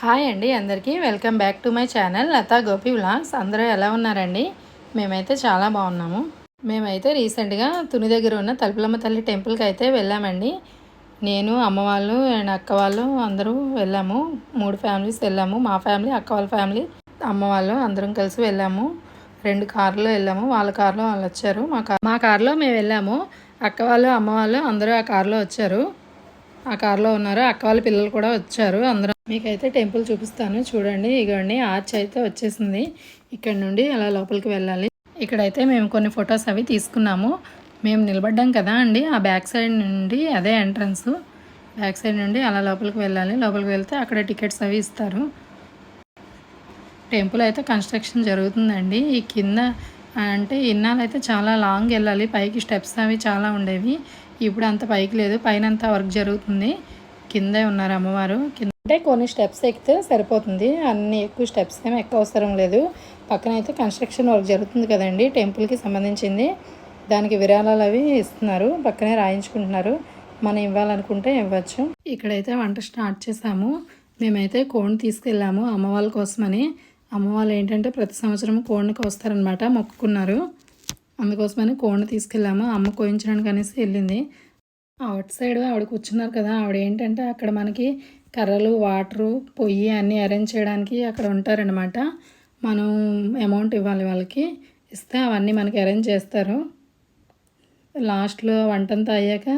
Hi అండి అందరికీ. Welcome back to my channel Latha Gopi vlogs. అందరూ ఎలా ఉన్నారండి? మేమైతే చాలా బాగున్నాము. మేమైతే రీసెంట్గా తుని దగ్గర ఉన్న తలుపులమ్మ తల్లి టెంపుల్కి అయితే వెళ్ళామండి. నేను అమ్మ వాళ్ళు అండ్ అక్క వాళ్ళు అందరూ వెళ్ళాము. మూడు ఫ్యామిలీస్ వెళ్ళాము. మా ఫ్యామిలీ అక్క వాళ్ళ ఫ్యామిలీ అమ్మ వాళ్ళు అందరం కలిసి వెళ్ళాము. రెండు కార్లో వెళ్ళాము. వాళ్ళ కార్లో వాళ్ళు వచ్చారు. మా కార్ మా కార్లో మేము వెళ్ళాము. అక్క వాళ్ళు అమ్మ వాళ్ళు అందరూ ఆ కార్లో వచ్చారు. ఆ కార్లో ఉన్నారు. అక్క వాళ్ళ పిల్లలు కూడా వచ్చారు. అందరూ మీకైతే టెంపుల్ చూపిస్తాను. చూడండి ఇగోండి ఆర్చ్ అయితే వచ్చేసింది. ఇక్కడ నుండి అలా లోపలికి వెళ్ళాలి. ఇక్కడైతే మేము కొన్ని ఫొటోస్ అవి తీసుకున్నాము. మేము నిలబడ్డాం కదా అండి ఆ బ్యాక్ సైడ్ నుండి అదే ఎంట్రన్స్. బ్యాక్ సైడ్ నుండి అలా లోపలికి వెళ్ళాలి. లోపలికి వెళ్తే అక్కడ టికెట్స్ అవి ఇస్తారు. టెంపుల్ అయితే కన్స్ట్రక్షన్ జరుగుతుందండి. ఈ కింద అంటే ఇన్నాళ్ళైతే చాలా లాంగ్ వెళ్ళాలి. పైకి స్టెప్స్ అవి చాలా ఉండేవి. ఇప్పుడు అంత పైకి లేదు. పైన అంతా వర్క్ జరుగుతుంది. కిందే ఉన్నారు అమ్మవారు. కింద అంటే కొన్ని స్టెప్స్ ఎక్కితే సరిపోతుంది. అన్ని ఎక్కువ స్టెప్స్ ఏమి ఎక్కువ అవసరం లేదు. పక్కన అయితే కన్స్ట్రక్షన్ వర్క్ జరుగుతుంది కదండి. టెంపుల్కి సంబంధించింది. దానికి విరాళాలు అవి ఇస్తున్నారు. పక్కనే రాయించుకుంటున్నారు. మనం ఇవ్వాలనుకుంటే ఇవ్వచ్చు. ఇక్కడైతే వంట స్టార్ట్ చేసాము మేమైతే కోడిని తీసుకెళ్ళాము అమ్మవాళ్ళ కోసమని. అమ్మవాళ్ళు ఏంటంటే ప్రతి సంవత్సరం కోడిని కోస్తారనమాట మొక్కుకున్నారు. అందుకోసమని కోడిని తీసుకెళ్ళాము. అమ్మ కోయించడానికి అనేసి వెళ్ళింది. అవుట్ సైడ్ ఆవిడ కూర్చున్నారు కదా ఆవిడ ఏంటంటే అక్కడ మనకి కర్రలు వాటరు పొయ్యి అన్నీ అరేంజ్ చేయడానికి అక్కడ ఉంటారనమాట మనం అమౌంట్ ఇవ్వాలి వాళ్ళకి ఇస్తే అవన్నీ మనకి అరేంజ్ చేస్తారు. లాస్ట్లో వంటంతా అయ్యాక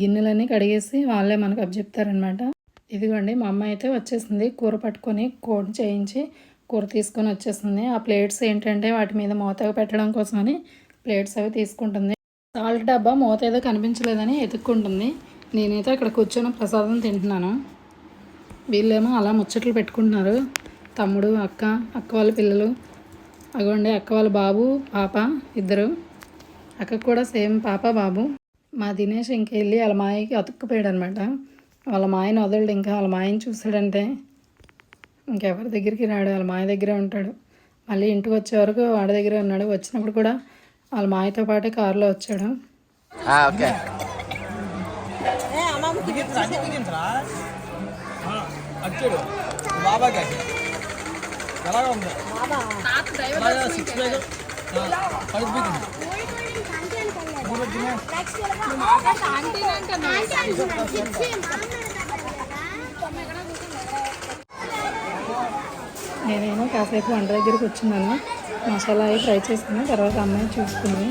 గిన్నెలన్నీ కడిగేసి వాళ్ళే మనకు అప్పచెప్తారనమాట ఇదిగోండి మా అమ్మ అయితే వచ్చేసింది కూర పట్టుకొని కోడి చేయించి కూర తీసుకొని వచ్చేసింది. ఆ ప్లేట్స్ ఏంటంటే వాటి మీద మూతగా పెట్టడం కోసమని ప్లేట్స్ అవి తీసుకుంటుంది. సాల్ట్ డబ్బా మూత ఏదో కనిపించలేదని ఎతుక్కుంటుంది. నేనైతే అక్కడ కూర్చొని ప్రసాదం తింటున్నాను. వీళ్ళేమో అలా ముచ్చట్లు పెట్టుకుంటున్నారు. తమ్ముడు అక్క అక్క వాళ్ళ పిల్లలు అగోండి అక్క వాళ్ళ బాబు పాప ఇద్దరు. అక్కకు కూడా సేమ్ పాప బాబు. మా దినేష్ ఇంక వెళ్ళి వాళ్ళ మాయకి అతుక్కుపోయాడు అనమాట వాళ్ళ మాయను వదలడు. ఇంకా వాళ్ళ మాయని చూసాడంటే ఇంకెవరి దగ్గరికి రాడు? వాళ్ళ మాయ దగ్గరే ఉంటాడు. మళ్ళీ ఇంటికి వచ్చే వరకు వాడి దగ్గరే ఉన్నాడు. వచ్చినప్పుడు కూడా వాళ్ళ మాయతో పాటే కారులో వచ్చాడు. ఓకే. నేనేమో కాసేపు వంట దగ్గరికి వచ్చినాను. మసాలా అవి ఫ్రై చేసుకుని తర్వాత అమ్మాయి చూసుకుంది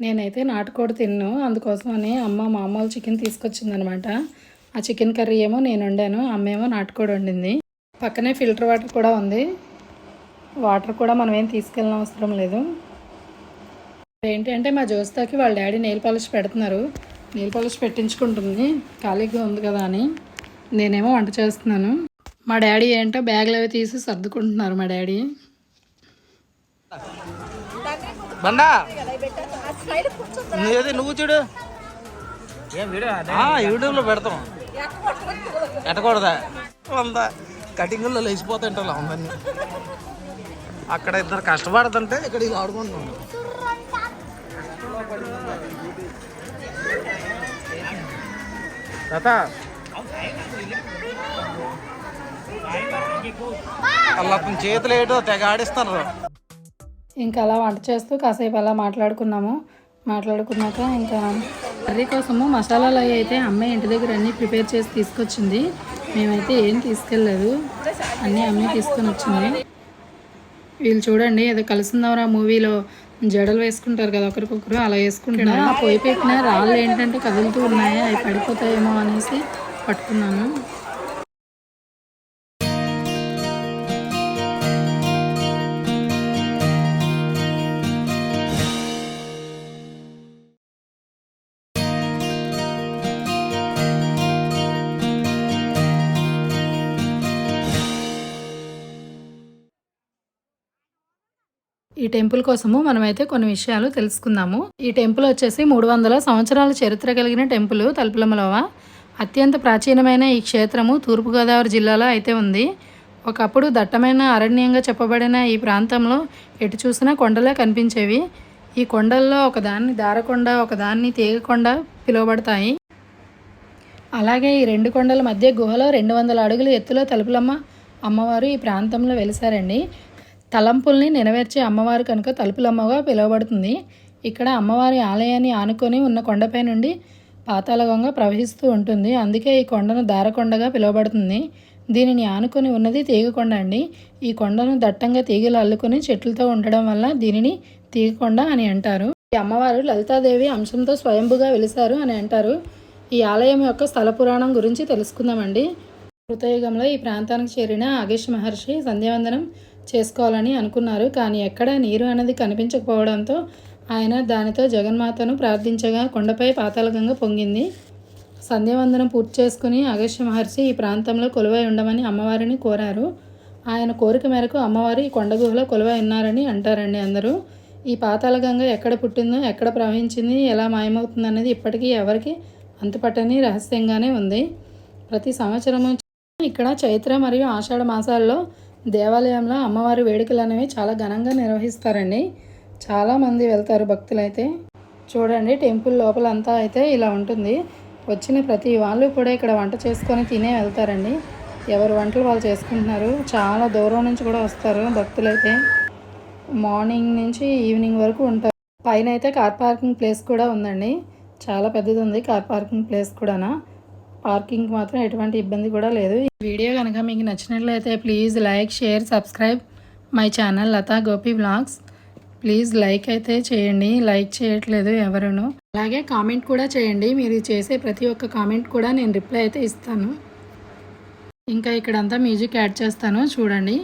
నేనైతే నాటుకోడి తిన్ను. అందుకోసమని అమ్మ మామూలు చికెన్ తీసుకొచ్చిందనమాట. ఆ చికెన్ కర్రీ ఏమో నేను వండాను. అమ్మ ఏమో నాటుకోడి వండింది. పక్కనే ఫిల్టర్ వాటర్ కూడా ఉంది. వాటర్ కూడా మనం ఏం తీసుకెళ్ళిన అవసరం లేదు. ఏంటంటే మా జోస్తాకి వాళ్ళ డాడీ నెయిల్ పాలిష్ పెడుతున్నారు. నెయిల్ పాలిష్ పెట్టించుకుంటుంది. ఖాళీగా ఉంది కదా అని నేనేమో వంట చేస్తున్నాను. మా డాడీ ఏంటో బ్యాగులు అవి తీసి సర్దుకుంటున్నారు మా డాడీ. నువ్వు చూడు. ఆ, యూట్యూబ్లో పెడతాం. ఎట్టకూడదా కటింగ్లో లేచిపోతుంటారు లేచిపోతుంటా ఉందని అక్కడ ఇద్దరు కష్టపడుతుంటే ఇక్కడ ఇది ఆడుకుంటున్నాం తాత. వాళ్ళ అతని చేతులు ఏటో తెగ ఆడిస్తారు ఇంకా అలా వంట చేస్తూ కాసేపు అలా మాట్లాడుకున్నాము. మాట్లాడుకున్నాక ఇంకా కర్రీ కోసము మసాలాలు అవి అయితే అమ్మాయి ఇంటి దగ్గర అన్నీ ప్రిపేర్ చేసి తీసుకొచ్చింది. మేమైతే ఏం తీసుకెళ్ళలేదు. అన్నీ అమ్మాయి తీసుకొని వచ్చింది. వీళ్ళు చూడండి ఏదో కలిసిందవరా మూవీలో. జడలు వేసుకుంటారు కదా ఒకరికొకరు అలా వేసుకుంటున్నారు ఆ పోయి పెట్టిన రాళ్ళు ఏంటంటే కదులుతూ ఉన్నాయి అవి పడిపోతాయేమో అనేసి పట్టుకున్నాను. ఈ టెంపుల్ కోసము మనమైతే కొన్ని విషయాలు తెలుసుకుందాము. ఈ టెంపుల్ వచ్చేసి మూడు వందల సంవత్సరాల చరిత్ర కలిగిన టెంపుల్ తలుపులమలవ. అత్యంత ప్రాచీనమైన ఈ క్షేత్రము తూర్పుగోదావరి జిల్లాలో అయితే ఉంది. ఒకప్పుడు దట్టమైన అరణ్యంగా చెప్పబడిన ఈ ప్రాంతంలో ఎటు చూసినా కొండలే కనిపించేవి. ఈ కొండల్లో ఒకదాన్ని దారకొండ ఒకదాన్ని తీగకొండ పిలువబడతాయి. అలాగే ఈ రెండు కొండల మధ్య గుహలో రెండు వందల అడుగుల ఎత్తులో తలుపులమ్మ అమ్మవారు ఈ ప్రాంతంలో వెలిసారండి. తలంపుల్ని నెరవేర్చే అమ్మవారు కనుక తలుపులమ్మగా పిలువబడుతుంది. ఇక్కడ అమ్మవారి ఆలయాన్ని ఆనుకొని ఉన్న కొండపై నుండి పాతాళగంగ ప్రవహిస్తూ ఉంటుంది. అందుకే ఈ కొండను దారకొండగా పిలువబడుతుంది. దీనిని ఆనుకొని ఉన్నది తీగకొండ అండి. ఈ కొండను దట్టంగా తీగలు అల్లుకొని చెట్లతో ఉండడం వల్ల దీనిని తీగకొండ అని అంటారు. ఈ అమ్మవారు లలితాదేవి అంశంతో స్వయంభుగా వెలిసారు అని అంటారు. ఈ ఆలయం యొక్క స్థల పురాణం గురించి తెలుసుకుందామండి. కృతయుగంలో ఈ ప్రాంతానికి చేరిన ఆగేష్ మహర్షి సంధ్యావందనం చేసుకోవాలని అనుకున్నారు. కానీ ఎక్కడ నీరు అనేది కనిపించకపోవడంతో ఆయన దానితో జగన్మాతను ప్రార్థించగా కొండపై పాతాళగంగ పొంగింది. సంధ్యావందనం పూర్తి చేసుకుని అగస్య మహర్షి ఈ ప్రాంతంలో కొలువై ఉండమని అమ్మవారిని కోరారు. ఆయన కోరిక మేరకు అమ్మవారు ఈ కొండ గుహలో కొలువై ఉన్నారని అంటారండి అందరూ. ఈ పాతాళగంగ ఎక్కడ పుట్టిందో ఎక్కడ ప్రవహించింది ఎలా మాయమవుతుంది అనేది ఇప్పటికీ ఎవరికి అంతుపట్టని రహస్యంగానే ఉంది. ప్రతి సంవత్సరము ఇక్కడ చైత్ర మరియు ఆషాఢ మాసాల్లో దేవాలయంలో అమ్మవారి వేడుకలు అనేవి చాలా ఘనంగా నిర్వహిస్తారండి. చాలామంది వెళ్తారు భక్తులైతే. చూడండి టెంపుల్ లోపలంతా అయితే ఇలా ఉంటుంది. వచ్చిన ప్రతి వాళ్ళు కూడా ఇక్కడ వంట చేసుకొని తినే వెళ్తారండి. ఎవరు వంటలు వాళ్ళు చేసుకుంటున్నారు చాలా దూరం నుంచి కూడా వస్తారు భక్తులైతే. మార్నింగ్ నుంచి ఈవినింగ్ వరకు ఉంటారు. పైన అయితే కార్ పార్కింగ్ ప్లేస్ కూడా ఉందండి. చాలా పెద్దది ఉంది కార్ పార్కింగ్ ప్లేస్ కూడానా. పార్కింగ్ మాత్రం ఎటువంటి ఇబ్బంది కూడా లేదు. ఈ వీడియో కనుక మీకు నచ్చినట్లయితే please like share subscribe my channel Latha Gopi blogs please like అయితే చేయండి. లైక్ చేయట్లేదు ఎవరును. అలాగే కామెంట్ కూడా చేయండి. మీరు చేసే ప్రతి ఒక్క కామెంట్ కూడా నేను రిప్లై అయితే ఇస్తాను. ఇంకా ఇక్కడంతా మ్యూజిక్ యాడ్ చేస్తాను. చూడండి.